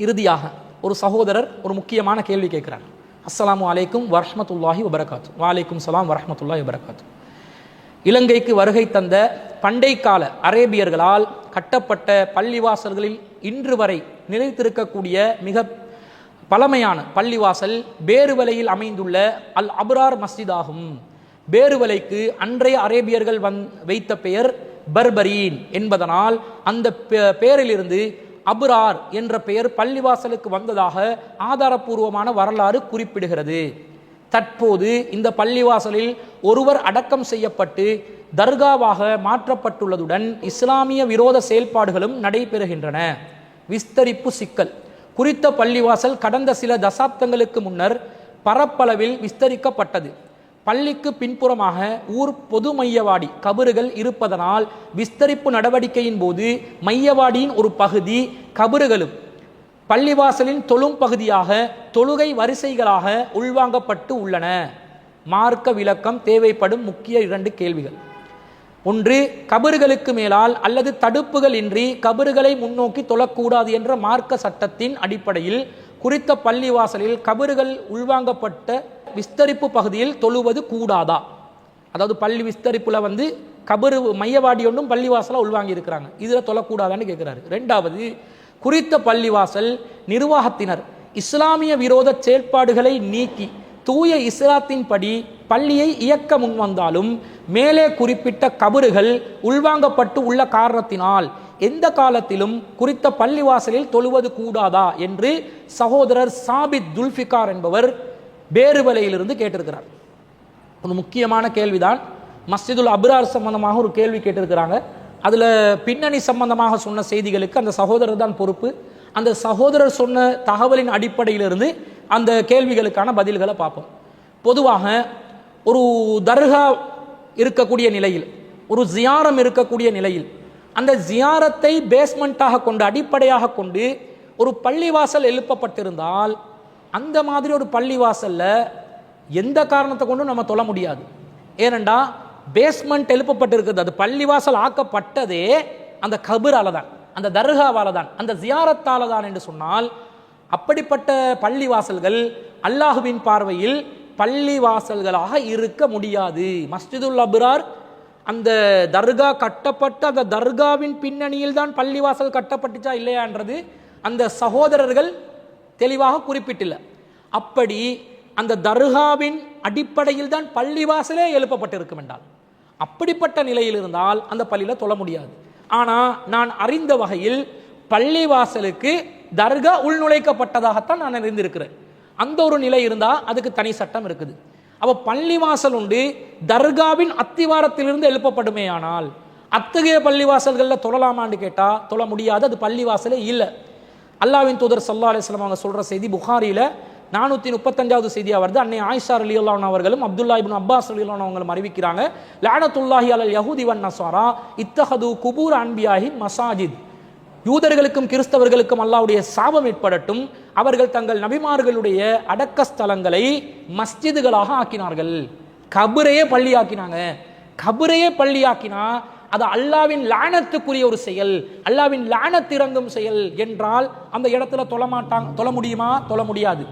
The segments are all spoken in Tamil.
இறுதியாக ஒரு சகோதரர் ஒரு முக்கியமான கேள்வி கேட்குறாங்க அஸ்லாம் வலைக்கும் வரமத்துல்லாஹி வபரகாத்து. வாலைக்கும் சலாம் வரமத்துல்லாஹி வபரகாத்து. இலங்கைக்கு வருகை தந்த பண்டை கால அரேபியர்களால் கட்டப்பட்ட பள்ளிவாசல்களில் இன்று வரை நிலைத்திருக்கக்கூடிய மிக பழமையான பள்ளிவாசல் பேருவலையில் அமைந்துள்ள அல் அபுரார் மஸ்ஜித் ஆகும் பேருவலைக்கு அன்றைய அரேபியர்கள் வந் வைத்த பெயர் பர்பரீன் என்பதனால் அந்த பெ- பெயரிலிருந்து அபுரார் என்ற பெயர் பள்ளிவாசலுக்கு வந்ததாக ஆதாரப்பூர்வமான வரலாறு குறிப்பிடுகிறது. தற்போது இந்த பள்ளிவாசலில் ஒருவர் அடக்கம் செய்யப்பட்டு தர்காவாக மாற்றப்பட்டுள்ளதுடன் இஸ்லாமிய விரோத செயல்பாடுகளும் நடைபெறுகின்றன. விஸ்தரிப்பு சிக்கல். குறித்த பள்ளிவாசல் கடந்த சில தசாப்தங்களுக்கு முன்னர் பரப்பளவில் விஸ்தரிக்கப்பட்டது. பள்ளிக்கு பின்புறமாக ஊர் பொது மையவாடி கபறுகள் இருப்பதனால் விஸ்தரிப்பு நடவடிக்கையின் போது மையவாடியின் ஒரு பகுதி கபறுகளும் பள்ளிவாசலின் தொழும் பகுதியாக தொழுகை வரிசைகளாக உள்வாங்கப்பட்டு உள்ளன. மார்க்க விளக்கம் தேவைப்படும் முக்கிய இரண்டு கேள்விகள். ஒன்று கபறுகளுக்கு மேலால் அல்லது தடுப்புகள் இன்றி கபறுகளை முன்னோக்கி தொழக்கூடாது என்ற மார்க்க சட்டத்தின் அடிப்படையில் குறித்த பள்ளிவாசலில் கபறுகள் உள்வாங்கப்பட்ட விஸ்தரிப்பு பகுதியில் தொழுவது கூடாதா? அதாவது பள்ளி விஸ்தரிப்புல வந்து கபரு மையவாடி ஒன்றும் பள்ளிவாசலாக உள்வாங்கி இருக்கிறாங்க. இதில் தொழக்கூடாதான்னு கேட்குறாரு ரெண்டாவது குறித்த பள்ளிவாசல் நிர்வாகத்தினர் இஸ்லாமிய விரோத செயல்பாடுகளை நீக்கி தூய இஸ்லாத்தின்படி பள்ளியை இயக்க முன்வந்தாலும் மேலே குறிப்பிட்ட கபறுகள் உள்வாங்கப்பட்டு உள்ள காரணத்தினால் எந்த காலத்திலும் குறித்த பள்ளிவாசலில் தொழுவது கூடாதா? என்று சகோதரர் சாபித் துல்ஃபிகார் என்பவர் பேருவலையிலிருந்து கேட்டிருக்கிறார். ஒரு முக்கியமான கேள்விதான். மஸ்ஜிதுல் அப்ரார் சம்பந்தமாக ஒரு கேள்வி கேட்டிருக்கிறாங்க. அதில் பின்னணி சம்பந்தமாக சொன்ன செய்திகளுக்கு அந்த சகோதரர் தான் பொறுப்பு. அந்த சகோதரர் சொன்ன தகவலின் அடிப்படையிலிருந்து அந்த கேள்விகளுக்கான பதில்களை பார்ப்போம். பொதுவாக ஒரு தர்கா இருக்கக்கூடிய நிலையில் ஒரு ஜியாரம் இருக்கக்கூடிய நிலையில் அந்த ஜியாரத்தை பேஸ்மெண்ட்டாக கொண்டு அடிப்படையாக கொண்டு ஒரு பள்ளிவாசல் எழுப்பப்பட்டிருந்தால் அந்த மாதிரி ஒரு பள்ளிவாசலில் எந்த காரணத்தை கொண்டும் நம்ம தொழ முடியாது. ஏனண்டா பேஸ்மெண்ட் எழுப்பப்பட்டிருக்கிறது. அது பள்ளிவாசல் ஆக்கப்பட்டதே அந்த கபரால தான் அந்த தர்காவால தான் அந்த ஜியாரத்தால தான் என்று சொன்னால் அப்படிப்பட்ட பள்ளிவாசல்கள் அல்லாஹுவின் பார்வையில் பள்ளிவாசல்களாக இருக்க முடியாது. மஸ்ஜிதுல் அபுரார் அந்த தர்கா கட்டப்பட்ட அந்த தர்காவின் பின்னணியில் தான் பள்ளிவாசல் கட்டப்பட்டுச்சா இல்லையான்றது அந்த சகோதரர்கள் தெளிவாக குறிப்பிட்டில்லை. அப்படி அந்த தர்காவின் அடிப்படையில் தான் பள்ளிவாசலே எழுப்பப்பட்டிருக்கும் என்றால் அப்படிப்பட்ட நிலையில் இருந்தால் அந்த பள்ளியில் தொழ முடியாது. ஆனால் நான் அறிந்த வகையில் பள்ளிவாசலுக்கு தர்கா உள்நுழைக்கப்பட்டதாகத்தான் நான் அறிந்திருக்கிறேன். அந்த ஒரு நிலை இருந்தால் அதுக்கு தனி சட்டம் இருக்குது. அப்போ பள்ளிவாசல் உண்டு தர்காவின் அத்திவாரத்திலிருந்து எழுப்பப்படுமே ஆனால் அத்தகைய பள்ளிவாசல்களில் தொழலாமான்னு கேட்டால் தொழ முடியாது அது பள்ளிவாசலே இல்லை. அல்லாவின் தூதர் சல்லா அலிஸ்லாம் அவங்க சொல்ற செய்தி புகாரியில் நானூற்றி முப்பத்தஞ்சாவது செய்தியாக வருது. அன்னை ஆயிஷா அலி அவர்களும் அப்துல்லா இபின் அப்பாஸ் அலி அவங்களும் அறிவிக்கிறாங்க. லானத்துல்லாஹி அலல் யஹூதி வன் நசாரா இத்தஹது குபூர் அன்பியாஹி மசாஜித். யூதர்களுக்கும் கிறிஸ்தவர்களுக்கும் அல்லாவுடைய சாபம் ஏற்படட்டும். அவர்கள் தங்கள் நபிமார்களுடைய அடக்க ஸ்தலங்களை மஸ்ஜிதுகளாக ஆக்கினார்கள். கபரையே பள்ளியாக்கினாங்க. கபரையே பள்ளியாக்கினா அது அல்லாவின் லானத்துக்குரிய ஒரு செயல் அல்லாவின் லானத் இறங்கும் செயல் என்றால் அந்த இடத்துல தொழமாட்டாங்க தொழ முடியுமா? தொழ முடியாது.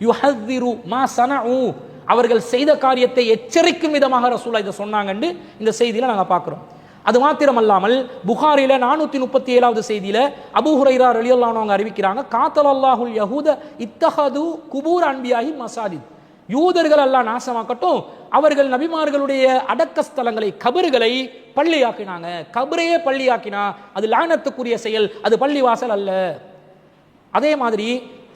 யுஹத்திரு மா சனஉ. அவர்கள் செய்த காரியத்தை எச்சரிக்கும் விதமாக ரசூலா இதை சொன்னாங்கன்னு இந்த செய்தியில நாங்கள் பார்க்குறோம். அது மாத்திரமல்லாமல் புகாரில நானூத்தி முப்பத்தி ஏழாவது செய்தியில அபூ ஹுரைரா ரலியல்லாஹு அவங்க அறிவிக்கிறாங்க காத்தல் அல்லாஹுல் யஹூத இத்தஹது குபூர் அன்பியாகி மசாஜித். யூதர்கள் எல்லாம் நாசமாக்கட்டும். அவர்கள் நபிமார்களுடைய அடக்க ஸ்தலங்களை கபறுகளை பள்ளியாக்கினாங்க. கபரையே பள்ளியாக்கினா அது லானத்துக்குரிய செயல் அது பள்ளிவாசல் அல்ல. அதே மாதிரி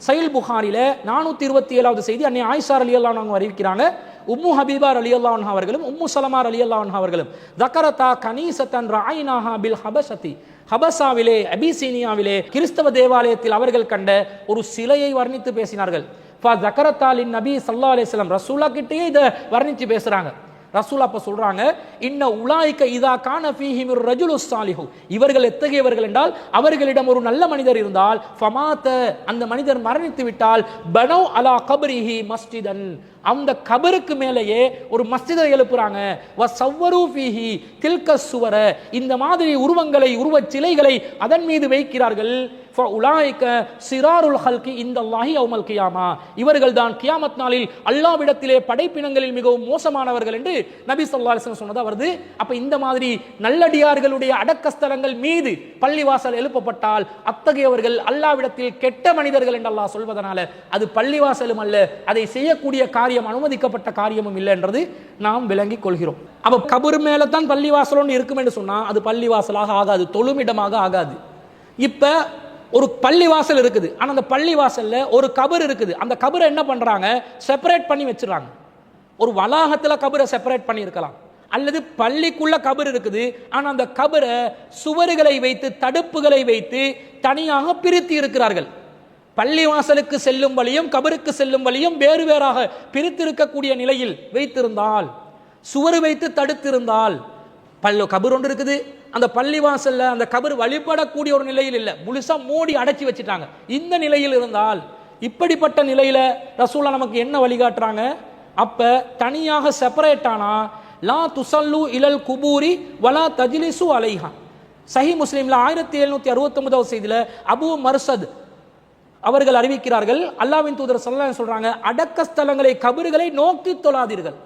சயில் புகாரில நானூத்தி இருபத்தி ஏழாவது செய்தி அன்னை ஆயிஷார் அலி அவங்க அறிவிக்கிறாங்க. உம்மு ஹபீபார் அலி அல்லாஹ் அவர்களும் உம்மு சலமார் அலி அல்லாஹ் அவர்களும் தக்கரதா கனீசத்தன் ராயினாஹா பில் ஹபசதி ஹபசாவிலே அபிசீனியாவிலே கிறிஸ்தவ தேவாலயத்தில் அவர்கள் கண்ட ஒரு சிலையை வர்ணித்து பேசினார்கள். ஜக்கரத்தாலின் நபி சல்லா அலிஸ்லாம் ரசூலா கிட்டேயே இதை வர்ணித்து பேசுறாங்க. ரசூல் அப்ப சொல்றாங்க இன்ன உலாய்க்க இதா கான ஃபீஹிம் ரஜுலு சாலிஹு இவர்கள் எத்தகையவர்கள் என்றால் அவர்களிடம் ஒரு நல்ல மனிதர் இருந்தால் ஃபமாத்த அந்த மனிதர் மரணித்து விட்டால் பனோ அலா கபரிஹி மஸ்ஜிதன். அந்த கபருக்கு மேலேயே ஒரு மஸ்ஜிதை எழுப்புறாங்க. வ சவ்வரு ஃபீஹி தில்க சுவர. இந்த மாதிரி உருவங்களை உருவச் சிலைகளை அதன் மீது வைக்கிறார்கள். சிராருல் ஹல்கி இந்த அல்லாஹி அவுமல் கியாமா. இவர்கள் தான் கியாமத் நாளில் அல்லாவிடத்திலே படைப்பினங்களில் மிகவும் மோசமானவர்கள் என்று நபி சொல்லா அலிஸ்லாம் சொன்னதா வருது. அப்ப இந்த மாதிரி நல்லடியார்களுடைய அடக்கஸ்தலங்கள் மீது பள்ளிவாசல் எழுப்பப்பட்டால் அத்தகையவர்கள் அல்லாவிடத்தில் கெட்ட மனிதர்கள் என்று அல்லாஹ் சொல்வதனால அது பள்ளிவாசலும் அல்ல அதை செய்யக்கூடிய காரியம் அனுமதிக்கப்பட்ட காரியமும் இல்லை என்றது நாம் விளங்கிக் கொள்கிறோம். அப்ப கபர் மேல தான் பள்ளிவாசல் இருக்கும் என்று சொன்னா அது பள்ளிவாசலாக ஆகாது தொழுமிடமாக ஆகாது. இப்ப ஒரு பள்ளிவாசல் இருக்குது. ஆனால் அந்த பள்ளிவாசல்ல ஒரு கபர் இருக்குது. அந்த கபரை என்ன பண்ணுறாங்க செப்பரேட் பண்ணி வச்சுறாங்க ஒரு வளாகத்தில் கபரை செப்பரேட் பண்ணியிருக்கலாம். அல்லது பள்ளிக்குள்ள கபர் இருக்குது. ஆனால் அந்த கபரை சுவறுகளை வைத்து தடுப்புகளை வைத்து தனியாக பிரித்து இருக்கிறார்கள். பள்ளிவாசலுக்கு செல்லும் வழியும் கபருக்கு செல்லும் வழியும் வேறு வேறாக பிரித்திருக்கக்கூடிய நிலையில் வைத்திருந்தால் சுவர் வைத்து தடுத்திருந்தால் பல்லு கபர் ஒன்று இருக்குது. அந்த பள்ளிவாசல்ல அந்த கபர் வழிபடக்கூடிய ஒரு நிலையில் இல்லை. முழுசா மூடி அடைச்சி வச்சுட்டாங்க. இந்த நிலையில் இருந்தால் இப்படிப்பட்ட நிலையில ரசூலா நமக்கு என்ன வழிகாட்டுறாங்க? அப்ப தனியாக செப்பரேட் ஆனா லா துசல்லு இலல் குபூரி வலா தஜிலிசு அலைஹா. சஹி முஸ்லீம்ல ஆயிரத்தி எழுநூத்தி அறுபத்தொன்பதாவது செய்தியில அபு மர்சத் அவர்கள் அறிவிக்கிறார்கள் அல்லாவின் தூதர் சொல்லலாம் சொல்றாங்க அடக்க ஸ்தலங்களை கபறுகளை நோக்கி தொழாதீர்கள்.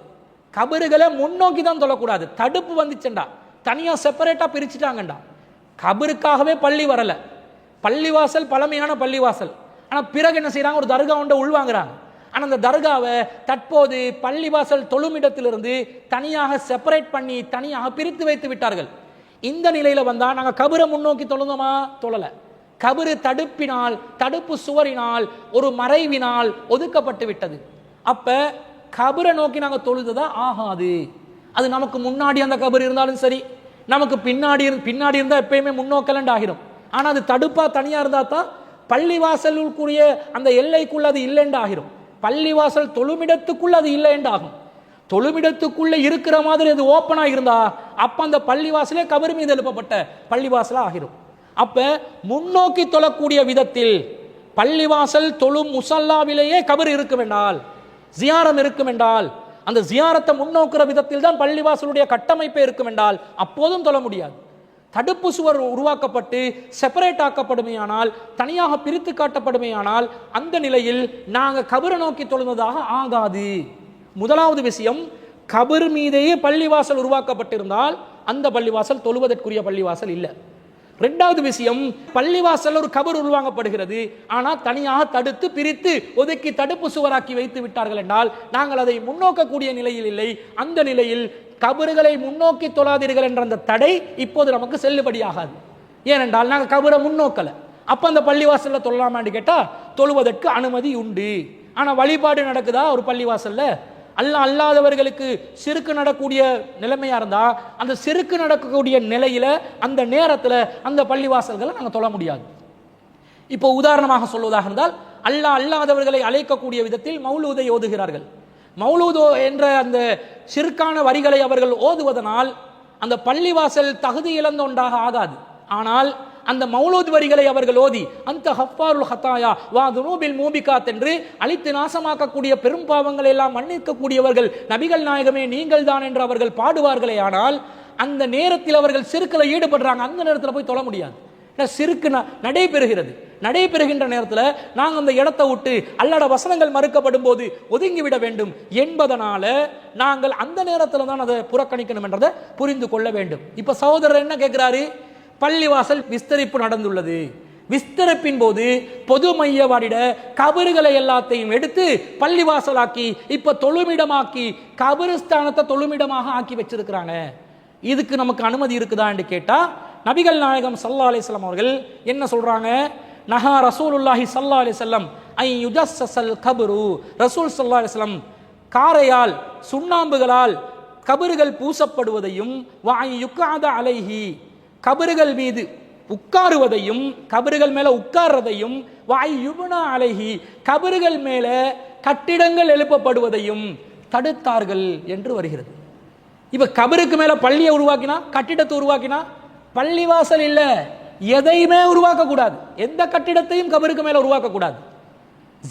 கபறுகளை முன்னோக்கி தான் தொழக்கூடாது. தடுப்பு வந்துச்சுண்டா. தனியாக செப்பரேட்டாக பிரிச்சுட்டாங்கண்டா கபருக்காகவே பள்ளி வரலை. பள்ளிவாசல் பழமையான பள்ளிவாசல். ஆனால் பிறகு என்ன செய்கிறாங்க ஒரு தர்கா உண்டை உள்வாங்குறாங்க. ஆனால் அந்த தர்காவை தற்போது பள்ளிவாசல் தொழுமிடத்திலிருந்து தனியாக செப்பரேட் பண்ணி தனியாக பிரித்து வைத்து விட்டார்கள். இந்த நிலையில் வந்தால் நாங்கள் கபரை முன்னோக்கி தொழுந்தோமா? தொழலை. கபரு தடுப்பினால் தடுப்பு சுவரினால் ஒரு மறைவினால் ஒதுக்கப்பட்டு விட்டது. அப்ப கபரை நோக்கி நாங்கள் தொழுதுதான் ஆகாது. அது நமக்கு முன்னாடி அந்த கபர் இருந்தாலும் சரி நமக்கு பின்னாடி இரு- பின்னாடி இருந்தால் எப்பயுமே முன்னோக்கலண்ட் ஆகிடும் ஆனால் அது தடுப்பாக தனியாக இருந்தால் தான் பள்ளிவாசலுக்குரிய அந்த எல்லைக்குள்ள அது இல்லைண்டு ஆகிரும் பள்ளிவாசல் தொழுமிடத்துக்குள்ள அது இல்லைண்டு ஆகும் தொழுமிடத்துக்குள்ளே இருக்கிற மாதிரி அது ஓப்பனாக இருந்தா அப்போ அந்த பள்ளிவாசலே கபர் மீது எழுப்பப்பட்ட பள்ளிவாசலாக ஆகிரும். அப்போ முன்னோக்கி தொழக்கூடிய விதத்தில் பள்ளிவாசல் தொழும் முசல்லாவிலேயே கபர் இருக்கும் என்றால் ஜியாரம் இருக்கும் என்றால் அந்த ஜியாரத்தை முன்னோக்குற விதத்தில் தான் பள்ளிவாசலுடைய கட்டமைப்பே இருக்கும் என்றால் அப்போதும் தொழ முடியாது. தடுப்பு சுவர் உருவாக்கப்பட்டு செப்பரேட் ஆக்கப்படுமையானால் தனியாக பிரித்து காட்டப்படுமையானால் அந்த நிலையில் நாங்கள் கபரை நோக்கி தொழுவதாக ஆகாது. முதலாவது விஷயம் கபர் மீதேயே பள்ளிவாசல் உருவாக்கப்பட்டிருந்தால் அந்த பள்ளிவாசல் தொழுவதற்குரிய பள்ளிவாசல் இல்லை. ரெண்டாவது விஷயம் பள்ளிவாசல் ஒரு கபர் உருவாங்கப்படுகிறது ஆனால் தனியாக தடுத்து பிரித்து ஒதுக்கி தடுப்பு சுவராக்கி வைத்து விட்டார்கள் என்றால் நாங்கள் அதை முன்னோக்கக்கூடிய நிலையில் இல்லை. அந்த நிலையில் கபறுகளை முன்னோக்கி தொழாதீர்கள் என்ற அந்த தடை இப்போது நமக்கு செல்லுபடியாகாது. ஏனென்றால் நாங்கள் கபரை முன்னோக்கலை. அப்போ அந்த பள்ளிவாசலில் தொழலாமான்னு கேட்டால் தொழுவதற்கு அனுமதி உண்டு. ஆனால் வழிபாடு நடக்குதா ஒரு பள்ளிவாசலில்? அல்ல அல்லாதவர்களுக்கு சிறுக்கு நடக்கூடிய நிலைமையாக இருந்தால் அந்த செருக்கு நடக்கக்கூடிய நிலையில் அந்த நேரத்தில் அந்த பள்ளிவாசல்களை நாங்கள் தொழ முடியாது. இப்போ உதாரணமாக சொல்வதாக இருந்தால் அல்லாஹ் அல்லாதவர்களை அழைக்கக்கூடிய விதத்தில் மௌலூதை ஓதுகிறார்கள். மௌலூதோ என்ற அந்த சிறுக்கான வரிகளை அவர்கள் ஓதுவதனால் அந்த பள்ளிவாசல் தகுதி இழந்த ஒன்றாக ஆகாது. ஆனால் அந்த மௌலூத் வரிகளை அவர்கள் ஓதி அந்த ஹஃபாருல் ஹத்தாயா வா துனூபில் மூபிகாத் என்று அழித்து நாசமாக்கக்கூடிய பெரும் பாவங்களை எல்லாம் மன்னிக்கக்கூடியவர்கள் நபிகள் நாயகமே நீங்கள் தான் என்று அவர்கள் பாடுவார்களே ஆனால் அந்த நேரத்தில் அவர்கள் சிறுக்கில் ஈடுபடுறாங்க. அந்த நேரத்தில் போய் தொழ முடியாது. சிறுக்கு நடைபெறுகிறது. நடைபெறுகின்ற நேரத்தில் நாங்கள் அந்த இடத்தை விட்டு அல்லாட வசனங்கள் மறுக்கப்படும் போது ஒதுங்கி விட வேண்டும் என்பதனால நாங்கள் அந்த நேரத்தில் தான் அதை புறக்கணிக்கணும் என்றதை புரிந்து கொள்ள வேண்டும். இப்போ சகோதரர் என்ன கேட்கிறாரு பள்ளிவாசல் விஸ்தரிப்பு நடந்துள்ளது. விஸ்தரிப்பின் போது பொது மையவாடிட கபறுகளை எல்லாத்தையும் எடுத்து பள்ளிவாசலாக்கி இப்ப தொழுமிடமாக்கி கபருஸ்தானத்தை தொழுமிடமாக ஆக்கி வச்சிருக்கிறாங்க. இதுக்கு நமக்கு அனுமதி இருக்குதா என்று கேட்டா நபிகள் நாயகம் சல்லா அலிஸ்லாம் அவர்கள் என்ன சொல்றாங்க? நஹா ரசூலுல்லாஹி சல்லா அலிசல்லம் ஐ யுஜஸ்ஸல் கபரு. ரசூல் சல்லா அலிஸ்லம் காரையால் சுண்ணாம்புகளால் கபறுகள் பூசப்படுவதையும் வாய் யுக்காத அலைஹி. கபறுகள் மீது உட்காருவதையும் கபறுகள் மேல உட்கார்றதையும் வாய் யுபுனா அழகி கபறுகள் மேல கட்டிடங்கள் எழுப்பப்படுவதையும் தடுத்தார்கள் என்று வருகிறது. இப்ப கபருக்கு மேல பள்ளியை உருவாக்கினா கட்டிடத்தை உருவாக்கினா பள்ளிவாசல் இல்ல. எதையுமே உருவாக்க கூடாது எந்த கட்டிடத்தையும் கபருக்கு மேல உருவாக்க கூடாது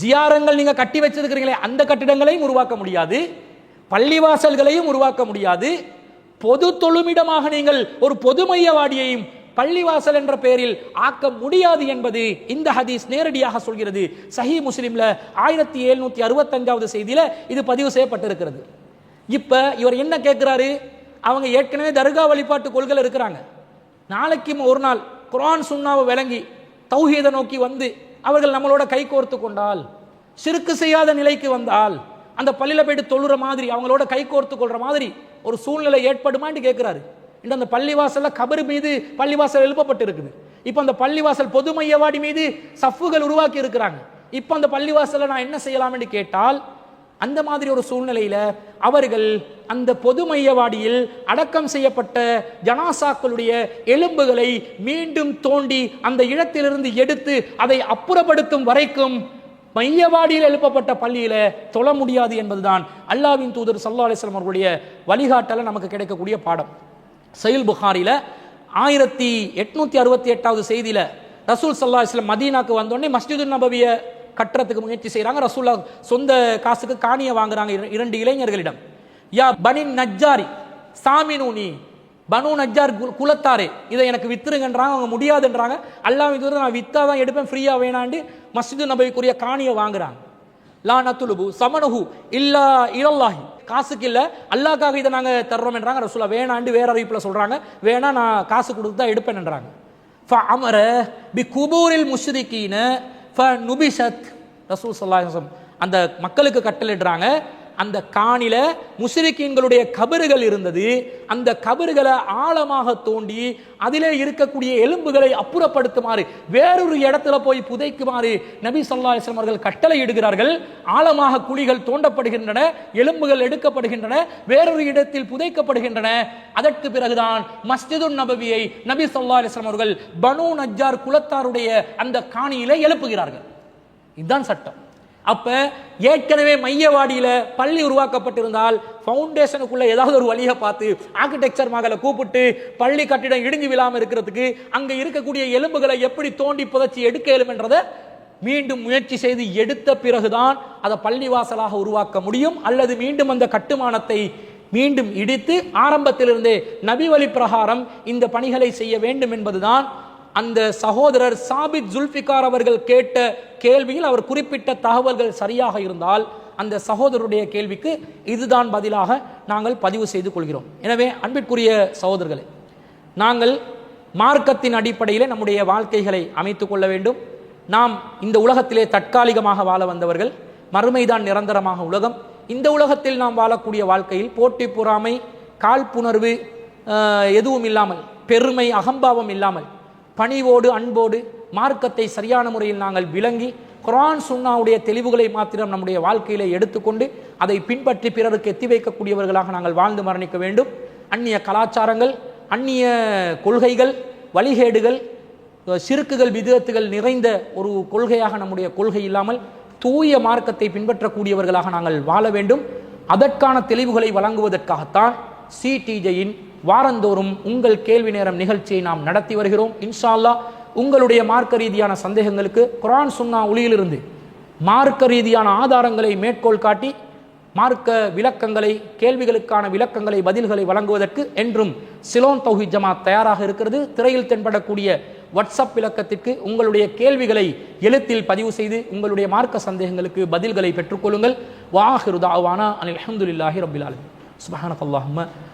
ஜியாரங்கள் நீங்க கட்டி வச்சிருக்கிறீங்களே அந்த கட்டிடங்களையும் உருவாக்க முடியாது. பள்ளிவாசல்களையும் உருவாக்க முடியாது. பொது தொழுமிடமாக நீங்கள் ஒரு பொது மையவாடியையும் பள்ளிவாசல் என்ற பெயரில் ஆக்க முடியாது என்பது இந்த ஹதீஸ் நேரடியாக சொல்கிறது. சஹி முஸ்லீம்ல ஆயிரத்தி எழுநூத்தி அறுபத்தஞ்சாவது செய்தியில இது பதிவு செய்யப்பட்டிருக்கிறது. இப்ப இவர் என்ன கேட்கிறாரு? அவங்க ஏற்கனவே தர்கா வழிபாட்டு கொள்கை இருக்கிறாங்க. நாளைக்கு ஒரு நாள் குரான் சுண்ணாவை விளங்கி தௌஹீதை நோக்கி வந்து அவர்கள் நம்மளோட கை கோர்த்து கொண்டால் சிறுக்கு செய்யாத நிலைக்கு வந்தால் அந்த பள்ளியில போயிட்டு தொழுற மாதிரி அவங்களோட கை கோர்த்து கொள்ற மாதிரி ஒரு சூழ்நிலை ஏற்படுமான்னு கேட்குறாரு இந்த அந்த பள்ளிவாசலில் கபர் மீது பள்ளிவாசல் எழுப்பப்பட்டு இருக்குது இப்போ அந்த பள்ளிவாசல் பொது மையவாடி மீது சஃப்புகள் உருவாக்கி இருக்கிறாங்க. இப்போ அந்த பள்ளிவாசலில் நான் என்ன செய்யலாம்னு கேட்டால் அந்த மாதிரி ஒரு சூழ்நிலையில அவர்கள் அந்த பொது மையவாடியில் அடக்கம் செய்யப்பட்ட ஜனாசாக்களுடைய எலும்புகளை மீண்டும் தோண்டி அந்த இடத்திலிருந்து எடுத்து அதை அப்புறப்படுத்தும் வரைக்கும் மையவாடியில் எழுப்பப்பட்ட பள்ளியில தொழ முடியாது என்பதுதான் அல்லாவின் தூதர் சல்லா அலிஸ்லாம் அவர்களுடைய வழிகாட்டல நமக்கு கிடைக்கக்கூடிய பாடம். சயில் புகாரில ஆயிரத்தி எட்நூத்தி அறுபத்தி எட்டாவது செய்தியில ரசூல் சல்லா இஸ்லாம் மதீனாக்கு வந்தோடனே மஸ்ஜிது நபவிய கட்டுறதுக்கு முயற்சி செய்கிறாங்க ரசூல்லா சொந்த காசுக்கு காணியை வாங்குறாங்க இர- இரண்டு இளைஞர்களிடம். யா பனின் நஜ்ஜாரி சாமினூனி பனு நஜ்ஜார் கு- குலத்தாரே இதை எனக்கு வித்துருங்கன்றாங்க அவங்க முடியாதுன்றாங்க. அல்லாஹ் இது நான் வித்தா தான் எடுப்பேன் ஃப்ரீயாக வேணாண்டு மஸ்ஜிது நபவிக்குரிய காணியை வாங்குறாங்க. லா நத்துலுபு சமனுஹு இல்லா இலல்லாஹி. காசுக்கு இல்லை அல்லாக்காக இதை நாங்கள் தர்றோம் என்றாங்க ரசூலா வேணாண்டு வேற அறிவிப்பில் சொல்கிறாங்க வேணா நான் காசு கொடுத்து தான் எடுப்பேன்ன்றாங்க. ஃபஅமர பி குபூரில் முஸ்ருகீன்னு ஃப நுபிஷத். ரசூல் சல்லாஹம் அந்த மக்களுக்கு கட்டளிடுறாங்க அந்த காணில முஸ்ரிக்கீன்களுடைய கபறுகள் இருந்தது. அந்த கபறுகளை ஆழமாக தோண்டி அதிலே இருக்கக்கூடிய எலும்புகளை அப்புறப்படுத்துமாறு வேறொரு இடத்துல போய் புதைக்குமாறு நபி சொல்லா அலைஹி அவர்கள் கட்டளை இடுகிறார்கள். ஆழமாக குழிகள் தோண்டப்படுகின்றன எலும்புகள் எடுக்கப்படுகின்றன வேறொரு இடத்தில் புதைக்கப்படுகின்றன. அதற்கு பிறகுதான் மஸ்ஜிதுன் நபவியை நபி சொல்லா அலைஹி அவர்கள் பனு நஜ்ஜார் குலத்தாருடைய அந்த காணியிலே எழுப்புகிறார்கள். இதுதான் சட்டம். அப்போ ஏற்கனவே மையவாடியில் பள்ளி உருவாக்கப்பட்டிருந்தால் ஃபவுண்டேஷனுக்குள்ள ஏதாவது ஒரு வழியை பார்த்து ஆர்கிடெக்சர் மகளை கூப்பிட்டு பள்ளி கட்டிடம் இடிஞ்சு விழாமல் இருக்கிறதுக்கு அங்கே இருக்கக்கூடிய எலும்புகளை எப்படி தோண்டி புதைச்சி எடுக்க இயலும்ன்றதை மீண்டும் முயற்சி செய்து எடுத்த பிறகுதான் அதை பள்ளிவாசலாக உருவாக்க முடியும். அல்லது மீண்டும் அந்த கட்டுமானத்தை மீண்டும் இடித்து ஆரம்பத்திலிருந்தே நபி வழி பிரகாரம் இந்த பணிகளை செய்ய வேண்டும் என்பதுதான் அந்த சகோதரர் சாபித் ஜுல்பிகார் அவர்கள் கேட்ட கேள்வியில் அவர் குறிப்பிட்ட தகவல்கள் சரியாக இருந்தால் அந்த சகோதரருடைய கேள்விக்கு இதுதான் பதிலாக நாங்கள் பதிவு செய்து கொள்கிறோம். எனவே அன்பிற்குரிய சகோதரர்களே நாங்கள் மார்க்கத்தின் அடிப்படையிலே நம்முடைய வாழ்க்கைகளை அமைத்துக் கொள்ள வேண்டும். நாம் இந்த உலகத்திலே தற்காலிகமாக வாழ வந்தவர்கள் மறுமைதான் நிரந்தரமாக உலகம். இந்த உலகத்தில் நாம் வாழக்கூடிய வாழ்க்கையில் போட்டி பொறாமை காழ்ப்புணர்வு எதுவும் இல்லாமல் பெருமை அகம்பாவம் இல்லாமல் பணிவோடு அன்போடு மார்க்கத்தை சரியான முறையில் நாங்கள் விளங்கி குரான் சுன்னாவுடைய தெளிவுகளை மாத்திரம் நம்முடைய வாழ்க்கையிலே எடுத்துக்கொண்டு அதை பின்பற்றி பிறருக்கு எத்தி வைக்கக்கூடியவர்களாக நாங்கள் வாழ்ந்து மரணிக்க வேண்டும். அந்நிய கலாச்சாரங்கள் அந்நிய கொள்கைகள் வழிகேடுகள் சிறுக்குகள் விதத்துகள் நிறைந்த ஒரு கொள்கையாக நம்முடைய கொள்கை இல்லாமல் தூய மார்க்கத்தை பின்பற்றக்கூடியவர்களாக நாங்கள் வாழ வேண்டும். அதற்கான தெளிவுகளை வழங்குவதற்காகத்தான் சிடிஜையின் வாரந்தோறும் உங்கள் கேள்வி நேரம் நிகழ்ச்சியை நாம் நடத்தி வருகிறோம். இன்ஷால்லா உங்களுடைய மார்க்க ரீதியான சந்தேகங்களுக்கு குரான் சுன்னா ஒளியிலிருந்து மார்க்க ரீதியான ஆதாரங்களை மேற்கோள் காட்டி மார்க்க விளக்கங்களை கேள்விகளுக்கான விளக்கங்களை பதில்களை வழங்குவதற்கு என்றும் சிலோன் தௌஹி ஜமாத் தயாராக இருக்கிறது. திரையில் தென்படக்கூடிய வாட்ஸ்அப் விளக்கத்திற்கு உங்களுடைய கேள்விகளை எழுத்தில் பதிவு செய்து உங்களுடைய மார்க்க சந்தேகங்களுக்கு பதில்களை பெற்றுக்கொள்ளுங்கள் வாஹிருதாவானா அனில் அஹமதுல்லாஹி ரபிலாலும் ஆலமின். சுபஹானக்